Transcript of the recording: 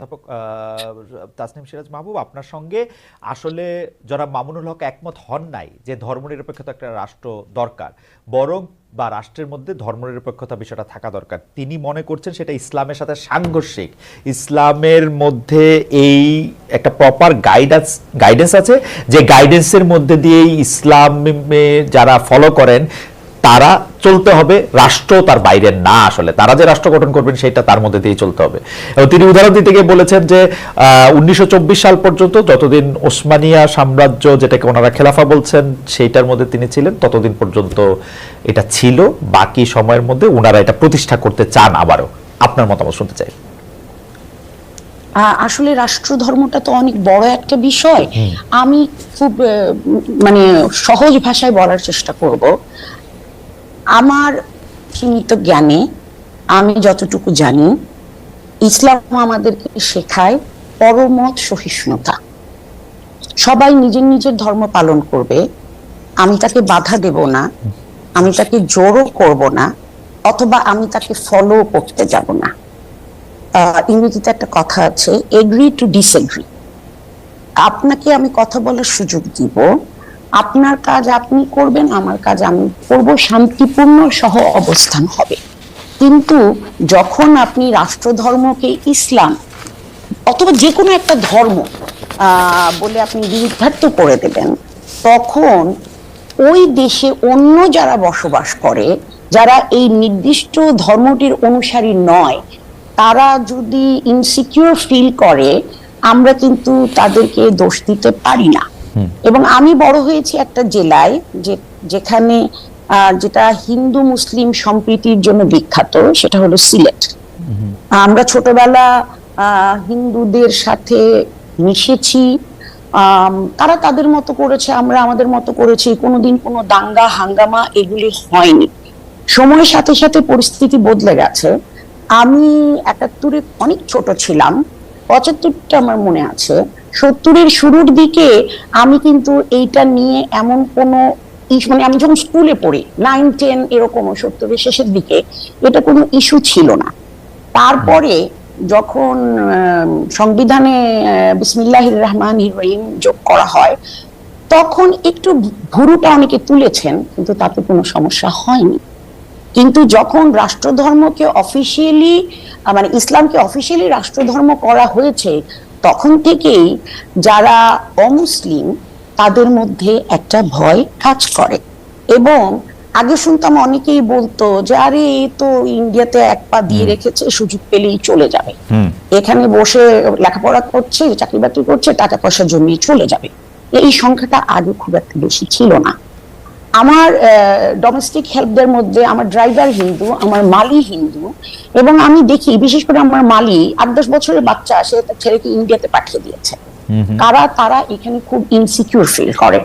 অধ্যাপক তাসনিম সিরাজ মাহবুব, আপনার সঙ্গে আসলে যারা মামুনুল হক একমত হন নাই যে ধর্মনিরপেক্ষতা একটা রাষ্ট্র দরকার, বরং বা রাষ্ট্রের মধ্যে ধর্মনিরপেক্ষতা বিষয়টা থাকা দরকার, তিনি মনে করছেন সেটা ইসলামের সাথে সাংঘর্ষিক। ইসলামের মধ্যে এই একটা প্রপার গাইডেন্স গাইডেন্স আছে যে গাইডেন্সের মধ্যে দিয়েই ইসলামে যারা ফলো করেন তারা চলতে হবে রাষ্ট্র তার বাইরে না আসলে। তারা যে রাষ্ট্র গঠন করবেন সেটা তার মধ্যে দিয়ে চলতে হবে। এবং তিনি উদাহরণ দিতে গিয়ে বলেছেন যে উনিশশো চব্বিশ সাল পর্যন্ত যতদিন ওসমানিয়া সাম্রাজ্য যেটাকে ওনারা খেলাফা বলছেন সেইটার মধ্যে তিনি ছিলেন ততদিন পর্যন্ত এটা ছিল। বাকি সময়ের মধ্যে ওনারা এটা প্রতিষ্ঠা করতে চান আবারও। আপনার মতামত শুনতে চাই। আসলে রাষ্ট্র ধর্মটা তো অনেক বড় একটা বিষয়। আমি খুব মানে সহজ ভাষায় বলার চেষ্টা করব। আমার সীমিত জ্ঞানে আমি যতটুকু জানি, ইসলাম আমাদেরকে শেখায় পরমত সহিষ্ণুতা। সবাই নিজের নিজের ধর্ম পালন করবে, আমি তাকে বাধা দেব না, আমি তাকে জোরও করব না, অথবা আমি তাকে ফলো করতে যাব না। ইংরেজিতে একটা কথা আছে এগ্রি টু ডিসএগ্রি আপনাকে আমি কথা বলার সুযোগ দিব আপনার কাজ আপনি করবেন, আমার কাজ আমি করব। শান্তিপূর্ণ সহ অবস্থান হবে। কিন্তু যখন আপনি রাষ্ট্রধর্মকে ইসলাম অথবা যে কোনো একটা ধর্ম বলে আপনি বিরুদ্ধার্থ করে দেবেন, তখন ওই দেশে অন্য যারা বসবাস করে, যারা এই নির্দিষ্ট ধর্মটির অনুসারী নয়, তারা যদি ইনসিকিউর ফিল করে, আমরা কিন্তু তাদেরকে দোষ দিতে পারি না। এবং আমি বড় হয়েছি একটা জেলায় যে যেখানে যেটা হিন্দু মুসলিম সম্প্রীতির জন্য বিখ্যাত সেটা হলো সিলেট। আমরা ছোটবেলা হিন্দুদের সাথে মিশেছি। তারা তাদের মতো করেছে আমরা আমাদের মতো করেছি। কোনোদিন কোনো দাঙ্গা হাঙ্গামা এগুলি হয়নি। সময়ের সাথে সাথে পরিস্থিতি বদলে গেছে। আমি একাত্তরে অনেক ছোট ছিলাম। পঁচাত্তরটা আমার মনে আছে। সত্তরের শুরুর দিকে আমি কিন্তু এইটা নিয়ে এমন কোনো মানে আমি যখন স্কুলে পড়ি নাইন টেন এরকম সত্তরের শেষের দিকে, এটা কোনো ইস্যু ছিল না। তারপরে যখন সংবিধানে বিসমিল্লাহ রহমান রহিম যোগ করা হয়, তখন একটু ভুরুটা অনেকে তুলেছেন, কিন্তু তাতে কোনো সমস্যা হয়নি। কিন্তু যখন রাষ্ট্রধর্মকে অফিসিয়ালি মানে ইসলামকে অফিসিয়ালি রাষ্ট্রধর্ম করা হয়েছে তখন থেকেই যারা অমুসলিম তাদের মধ্যে একটা ভয় কাজ করে। এবং আগে শুনতাম অনেকেই বলতো যে আরে এ তো ইন্ডিয়াতে এক পা দিয়ে রেখেছে সুযোগ পেলেই চলে যাবে। এখানে বসে লেখাপড়া করছে চাকরি বাকরি করছে টাকা পয়সা জমিয়ে চলে যাবে। এই সংখ্যাটা আগে খুব একটা বেশি ছিল না। আমার ডোমেস্টিক হেল্পদের মধ্যে আমার ড্রাইভার হিন্দু আমার মালি হিন্দু এবং আমি দেখি বিশেষ করে আমার মালি আট দশ বছরের বাচ্চা আসে তার ছেলেকে ইন্ডিয়াতে পাঠিয়ে দিয়েছে। কারা তারা এখানে খুব ইনসিকিউর ফিল করে।